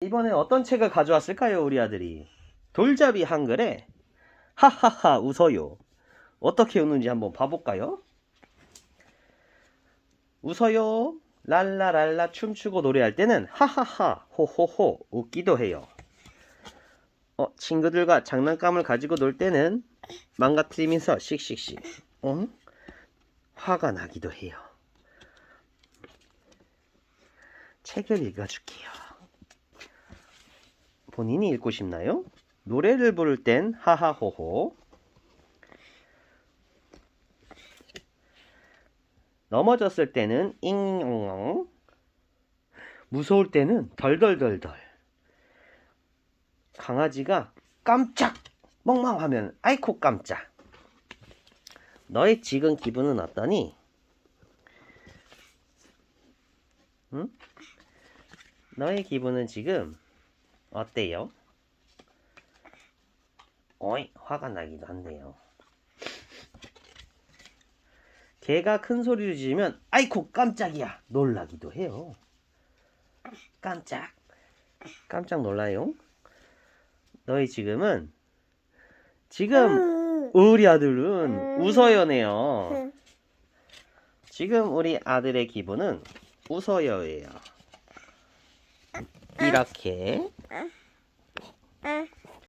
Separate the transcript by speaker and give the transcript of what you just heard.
Speaker 1: 이번에 어떤 책을 가져왔을까요, 우리 아들이? 돌잡이 한글에 하하하 웃어요. 어떻게 웃는지 한번 봐볼까요? 웃어요. 랄라랄라 춤추고 노래할 때는 하하하 호호호 웃기도 해요. 어, 친구들과 장난감을 가지고 놀 때는 망가뜨리면서 씩씩씩 어? 화가 나기도 해요. 책을 읽어줄게요. 본인이 읽고 싶나요? 노래를 부를 땐 하하호호. 넘어졌을 때는 잉잉. 무서울 때는 덜덜덜덜. 강아지가 깜짝 멍멍 하면 아이코 깜짝. 너의 지금 기분은 어떠니? 응? 너의 기분은 지금 어때요? 어이, 화가 나기도 한데요. 개가 큰 소리를 지르면 아이코 깜짝이야 놀라기도 해요. 깜짝 깜짝 놀라요. 너희 지금은 지금 우리 아들은 웃어요네요. 지금 우리 아들의 기분은 웃어요예요. 이렇게
Speaker 2: 응.